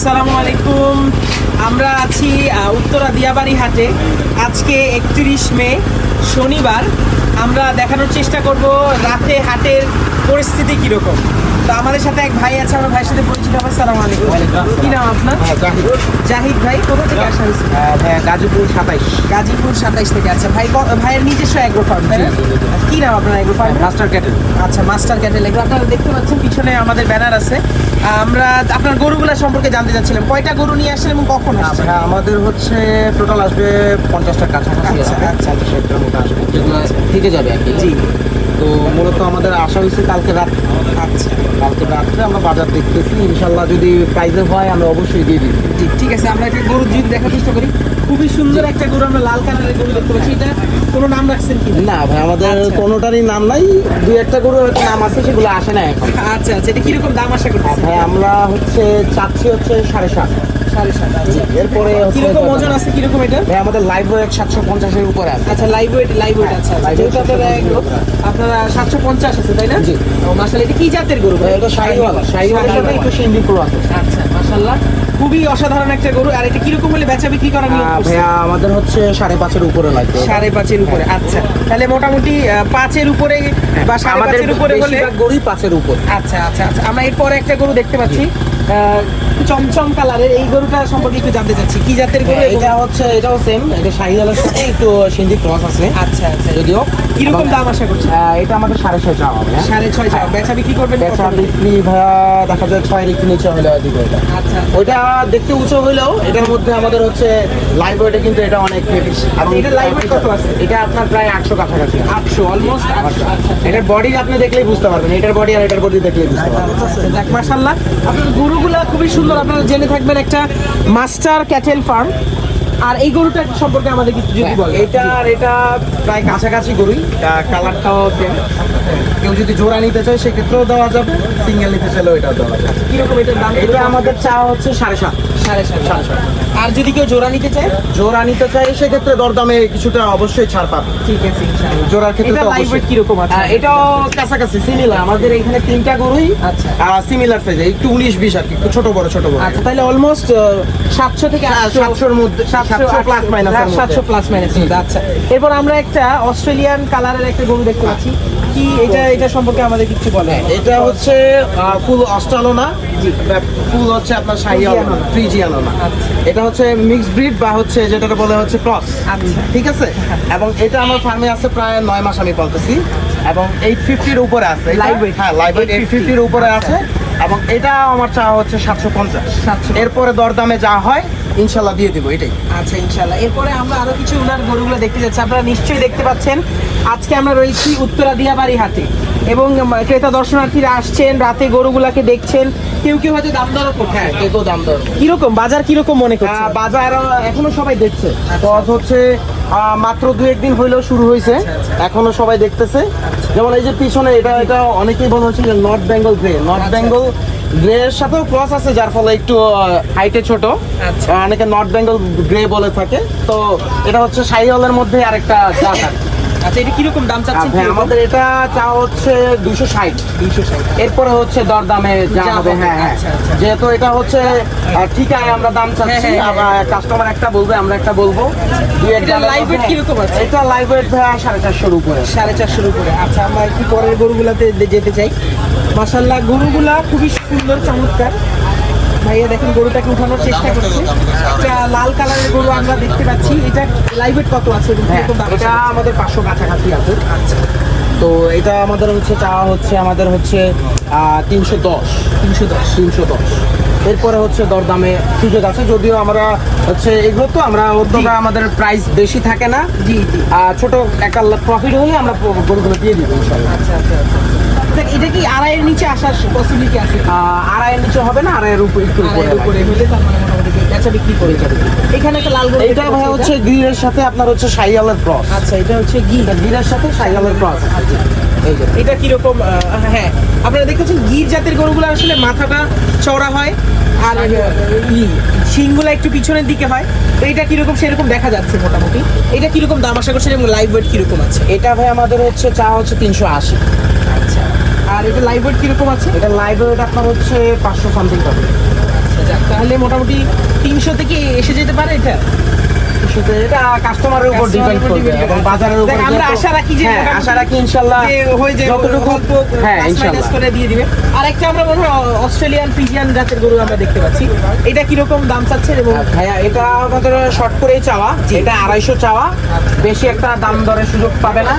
আসসালামু আলাইকুম। আমরা আছি উত্তরা দিয়াবাড়ি হাটে। আজকে একত্রিশ মে শনিবার। আমরা দেখানোর চেষ্টা করব রাতে হাটের পরিস্থিতি কীরকম। তো আমাদের সাথে এক ভাই আছে আমার ভাইয়ের সাথে পরিচিত হবে। সালাম আলাইকুম। কি নাম আপনার? জাহিদ। ভাই কোথা থেকে আসা হয়েছে গাজীপুর সাতাইশ। গাজীপুর সাতাইশ থেকে আচ্ছা ভাই ভাইয়ের নিজস্ব অ্যাগ্রো ফার্ম তাই কি নাম আপনার অ্যাগ্রো ফার্ম? Master cattle. আচ্ছা মাস্টার ক্যাটেল এগুলো আপনারা দেখতে পাচ্ছেন পিছনে আমাদের ব্যানার আছে। আমরা আপনার গরুগুলা সম্পর্কে জানতে চাচ্ছিলাম। কয়টা গরু নিয়ে আসছেন এবং কখন আসছেন হ্যাঁ আমাদের হচ্ছে টোটাল আসবে পঞ্চাশটার কাছাকাছি আচ্ছা, আসবে আচ্ছা। পঞ্চাশ ষাটটার মতো আসবে। যেগুলো থেকে যাবে আর কি। জি। তো মূলত আমাদের আশা হয়েছে কালকে রাত আচ্ছা। কালকে রাত্রে আমরা বাজার দেখতেছি। ইনশাল্লাহ যদি প্রাইজে হয় আমরা অবশ্যই দিয়ে দিই জি ঠিক আছে আমরা একটা গরু যদি দেখার চেষ্টা করি। খুবই সুন্দর একটা গরু আমরা লাল কালারের গরু দেখতে পাচ্ছি। এটা কোনো নাম রাখছেন কি? না ভাই আমাদের আচ্ছা। কোনোটারই নাম নাই। দুই একটা গরু হয়তো নাম আছে সেগুলো আসে না এখন। আচ্ছা আচ্ছা এটা কীরকম দাম আশা করতেছেন? ভাই আমরা হচ্ছে চাচ্ছি হচ্ছে সাড়ে সাত। সাড়ে সাত আচ্ছা। এরপরে কীরকম ওজন আছে? কীরকম এটা? ভাই আমাদের লাইভ ওয়েট সাতশো পঞ্চাশের উপরে আছে। আচ্ছা লাইভ ওয়েট লাইভ ওয়েট আচ্ছা। আচ্ছা। যেহেতু আপনারা 750 আপনারা সাতশো পঞ্চাশ আছে তাই না? জি। মাসাল এটা কি জাতের গরু ভাই? এটা শাহিওয়ালা। শাহিওয়ালার সাথে একটু সিন্ধি পুরো আছে। আচ্ছা খুবই অসাধারণ একটা গরু। আর এটা কীরকম হলে বেচা বিক্রি করা? ভাইয়া আমাদের হচ্ছে সাড়ে পাঁচের উপরে লাগবে। সাড়ে পাঁচের উপরে আচ্ছা। তাহলে মোটামুটি পাঁচের উপরে বা সাড়ে পাঁচের উপরে হলে গরুই পাঁচের উপর। আচ্ছা আচ্ছা আচ্ছা। আমরা এরপরে একটা গরু দেখতে পাচ্ছি। চমচম কালারের এই গরুটা সম্পর্কে একটু জানতে চাচ্ছি। কি জাতের গরু এটা হচ্ছে এটাও সেম এটা শাহিওয়ালার সাথে একটু সিন্ধি ক্রস আছে। আচ্ছা আচ্ছা। যদিও। কীরকম এবং, দাম আশা করছে এটা আমাদের সাড়ে ছয় চাওয়া হবে হ্যাঁ? সাড়ে ছয় টাকা বেচা বিক্রি করবেন বেচা বিক্রি ভাইয়া দেখা যায় ছয়ের একটু নিচে হলে দিব এটা আচ্ছা। ওইটা দেখতে উঁচু হইলেও এটার মধ্যে আমাদের হচ্ছে লাইভ ওয়েটে কিন্তু এটা অনেক আচ্ছা, এটার live কত আছে? এটা আপনার প্রায় আটশো কাছাকাছি আটশো অলমোস্ট আটশো আচ্ছা এটার বডি আপনি দেখলেই বুঝতে পারবেন এটার বডি আর এটার বডি দেখলেই বুঝতে পারবেন। যাক আপনার গরুগুলা খুবই সুন্দর আপনারা জেনে থাকবেন একটা মাস্টার ক্যাটেল ফার্ম। আর এই গরুটা সম্পর্কে আমাদের কিছু যদি বলেন। এটা আর এটা প্রায় কাছাকাছি গরুই। কালারটাও কেউ যদি জোড়া নিতে চায় সেক্ষেত্রেও দেওয়া যাবে। সিঙ্গেল নিতে চাইলেও এটাও দেওয়া যাবে। কীরকম এটার দাম? এটা আমাদের চা হচ্ছে সাড়ে সাত। সাড়ে সাত। সাড়ে সাত। আর যদি কেউ জোড়া নিতে চায়? জোড়া নিতে চাই সেক্ষেত্রে দরদামে কিছুটা অবশ্যই ছাড় পাবে। ঠিক আছে ইনশাআল্লাহ। জোড়ার ক্ষেত্রে এটা লাইভ। ওয়েট কীরকম আছে? আহ, এটাও কাছাকাছি সিমিলার আমাদের এখানে তিনটা গরুই আচ্ছা। সিমিলার সাইজে একটু উনিশ বিশ আর কি একটু ছোট বড় ছোট বড়। আচ্ছা তাহলে অলমোস্ট সাতশো থেকে আটশো সাতশোর মধ্যে সাতশো প্লাস মাইনাস সাতশো প্লাস মাইনাস আচ্ছা। এরপর আমরা একটা অস্ট্রেলিয়ান কালারের একটা গরু দেখতে পাচ্ছি। কি এটা এটা সম্পর্কে আমাদের কিছু বলে এটা হচ্ছে ফুল অস্ট্রালোনা ফুল হচ্ছে আপনার শাহিয়ানা ফ্রিজিয়ানা এটা হচ্ছে মিক্স ব্রিড বা হচ্ছে যেটা বলে হচ্ছে ক্রস আচ্ছা। ঠিক আছে? এবং এটা আমার ফার্মে আছে প্রায় নয় মাস আমি বলতেছি এবং এইট ফিফটির উপরে আছে। হ্যাঁ লাইভ এইট ফিফটির উপরে আছে। এবং এটা আমার চাওয়া হচ্ছে সাতশো পঞ্চাশ। এরপরে দরদামে যা হয় ইনশাল্লাহ দিয়ে দেবো এটাই। আচ্ছা ইনশাল্লাহ এরপরে আমরা আরও কিছু উনার গরুগুলো দেখতে যাচ্ছি। আপনারা নিশ্চয়ই দেখতে পাচ্ছেন। আজকে আমরা রয়েছি উত্তরা দিয়াবাড়ি হাটে। এবং ক্রেতা দর্শনার্থীরা আসছেন রাতে গরুগুলাকে দেখছেন। কেউ কেউ হয়তো দাম দর করছে। হ্যাঁ কেউ দাম দর কীরকম? বাজার কীরকম মনে করছে বাজার এখনও সবাই দেখছে। কজ হচ্ছে আহ, মাত্র দু একদিন হইলেও শুরু হয়েছে এখনও সবাই দেখতেছে। যেমন এই যে পিছনে এটা এটা অনেকেই বলা হচ্ছে যে north Bengal grey north Bengal grey এর সাথেও ক্রস আছে যার ফলে একটু হাইটে ছোট। আচ্ছা। অনেকে নর্থ বেঙ্গল গ্রে বলে থাকে। তো এটা হচ্ছে সাইহলের মধ্যে আরেকটা জাত আর কি। আচ্ছা এটা কীরকম দাম চাচ্ছেন? হ্যাঁ, আমাদের এটা চা হচ্ছে দুশো ষাট। দুইশো ষাট এরপরে হচ্ছে দরদামে যা হবে হ্যাঁ হ্যাঁ। আচ্ছা, আচ্ছা। যেহেতু এটা হচ্ছে ঠিকায় আমরা দাম চাচ্ছি হ্যাঁ, হ্যাঁ, কাস্টমার একটা বলবে আমরা একটা বলব। দুই এক এটা জায়গায় live weight হ্যাঁ, কীরকম আছে? এটা লাইভ ওয়েট ভাইয়া সাড়ে চারশোর উপরে। সাড়ে চারশোর উপরে। আচ্ছা আমরা একটু পরের গরুগুলাতে যেতে চাই। মাসাল্লাহ গরুগুলা খুবই সুন্দর চমৎকার। ভাইয়া দেখেন গরুটাকে উঠানোর চেষ্টা করছে। একটা লাল কালারের গরু আমরা দেখতে পাচ্ছি। এটা লাইভ ওয়েট কত আছে? হ্যাঁ এটা আমাদের পাঁচশো কাছাকাছি আছে। আচ্ছা। তো এটা আমাদের হচ্ছে চাওয়া হচ্ছে আমাদের হচ্ছে তিনশো দশ। তিনশো দশ। তিনশো দশ। এরপরে হচ্ছে দরদামে সুযোগ আছে। যদিও আমরা হচ্ছে এগুলো তো আমরা উদ্যোগে আমাদের প্রাইস বেশি থাকে না। জি জি। ছোট একটা প্রফিট হলে আমরা গরুগুলো দিয়ে দিব ইনশাল্লাহ। আচ্ছা আচ্ছা আচ্ছা। এটা কি আড়াইয়ের নিচে আসার পসিবিলিটি আছে? আড়াইয়ের নিচে হবে না আড়াইয়ের উপর একটু উপরে হলে তার মানে মোটামুটি বেচা বিক্রি করে যাবে। এখানে একটা লাল গরু ভাই হচ্ছে সাথে আপনার হচ্ছে ক্রস। আচ্ছা এটা হচ্ছে গ্রিলের সাথে ক্রস। এটা কীরকম হ্যাঁ আপনারা দেখেছেন গির জাতের গরুগুলো আসলে মাথাটা চওড়া হয় আর শিংগুলো একটু পিছনের দিকে হয়। তো এটা কীরকম সেরকম দেখা যাচ্ছে মোটামুটি। এটা কীরকম দাম আশা করছেন এবং লাইভ ওয়েট কীরকম আছে? এটা ভাই আমাদের হচ্ছে চা হচ্ছে তিনশো আশি। আর এটা লাইভ ওয়েট কীরকম আছে? এটা লাইভ ওয়েট আপনার হচ্ছে পাঁচশো সামথিং পাবে আচ্ছা, তাহলে মোটামুটি তিনশো থেকে এসে যেতে পারে এটা? এটা কাস্টমারের উপর ডিপেন্ড করবে এবং বাজারের উপর আমরা আশা রাখি যে হ্যাঁ আশা রাখি হয়ে যাবে যতটুকু হ্যাঁ করে দিয়ে দিবে। আমরা মনে হয় অস্ট্রেলিয়ান ফিজিয়ান জাতের গরু আমরা দেখতে পাচ্ছি। এটা দাম চাচ্ছেন এবং ভাইয়া এটা আমাদের শর্ট করেই চাওয়া। এটা আড়াইশো চাওয়া। বেশি একটা দাম দরের সুযোগ পাবে না।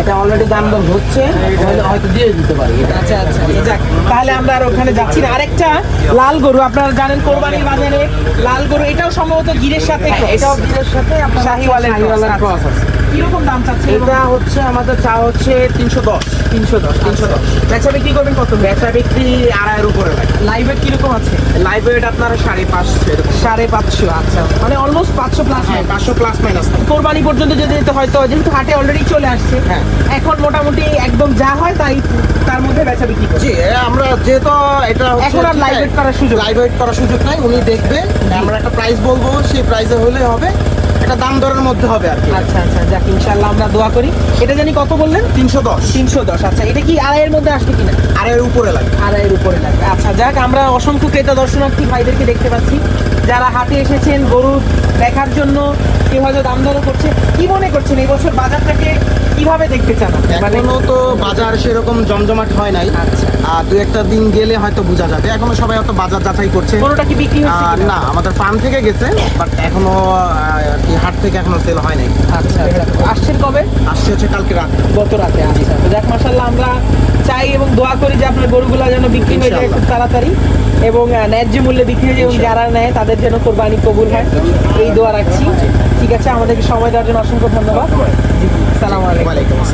এটা অলরেডি দাম দর হচ্ছে। হয়তো হয়তো দিয়ে দিতে পারি। আচ্ছা আচ্ছা যাক। তাহলে আমরা আর ওখানে যাচ্ছি না। আরেকটা লাল গরু আপনারা জানেন কোরবানির বাজারে লাল গরু এটাও সম্ভবত গিরের সাথে হ্যাঁ, এটাও সাথে আপনার শাহিওয়ালের শাহিওয়ালের cross, ক্রস আছে। কীরকম দাম চাচ্ছেন এটা হচ্ছে আমাদের চা হচ্ছে তিনশো দশ। তিনশো দশ তিনশো দশ। বেচা বিক্রি করবেন কত? বেচা বিক্রি আড়াইয়ের উপরে লাগে লাইভ ওয়েট কীরকম আছে? লাইভ ওয়েট আপনার সাড়ে পাঁচশো সাড়ে পাঁচশো আচ্ছা। মানে অলমোস্ট পাঁচশো প্লাস হ্যাঁ পাঁচশো প্লাস মাইনাস কোরবানি পর্যন্ত যদি যেতে হয়তো যেহেতু হাটে অলরেডি চলে আসছে হ্যাঁ। এখন মোটামুটি একদম যা হয় তাই তার মধ্যে বেচা বিক্রি জি আমরা যেহেতু এটা এখন আর weight করার সুযোগ লাইভ ওয়েট করার সুযোগ নাই উনি দেখবে আমরা একটা প্রাইস বলব সেই প্রাইসে হলে হবে। একটা দাম দরের মধ্যে হবে আর আচ্ছা আচ্ছা যাক ইনশাল্লাহ আমরা দোয়া করি। এটা জানি কত বললেন? তিনশো দশ। তিনশো দশ আচ্ছা এটা কি আড়াইয়ের মধ্যে আসবে কিনা? আড়াইয়ের উপরে লাগবে। আড়াইয়ের উপরে লাগবে। আচ্ছা যাক আমরা অসংখ্য ক্রেতা দর্শনার্থী ভাইদেরকে দেখতে পাচ্ছি। যারা হাতে এসেছেন গরু দেখার জন্য কেউ হয়তো দাম দরও করছে। কি মনে করছেন? এই বছর বাজারটাকে কীভাবে দেখতে চান? মানে এখনও তো বাজার সেরকম জমজমাট হয় নাই। আচ্ছা। আর দু একটা দিন গেলে হয়তো বোঝা যাবে। এখনও সবাই হয়তো বাজার যাচাই করছে। কোনোটা কি বিক্রি হচ্ছে না আমাদের ফার্ম থেকে গেছে বাট এখনও কি হাট থেকে এখনও সেল হয় নাই। আচ্ছা আচ্ছা। আসছেন কবে? আসছে হচ্ছে কালকে রাত। গত রাতে আচ্ছা। যাক মাসাল্লাহ আমরা চাই এবং দোয়া করি যে আপনার গরুগুলো যেন বিক্রি হয়ে যায় খুব তাড়াতাড়ি। এবং ন্যায্য মূল্যে বিক্রি হয়ে যায় এবং যারা নেয় তাদের যেন কোরবানি কবুল হয়। এই দোয়া রাখছি। ঠিক আছে আমাদেরকে সময় দেওয়ার জন্য অসংখ্য ধন্যবাদ। সালাম আলাইকুম।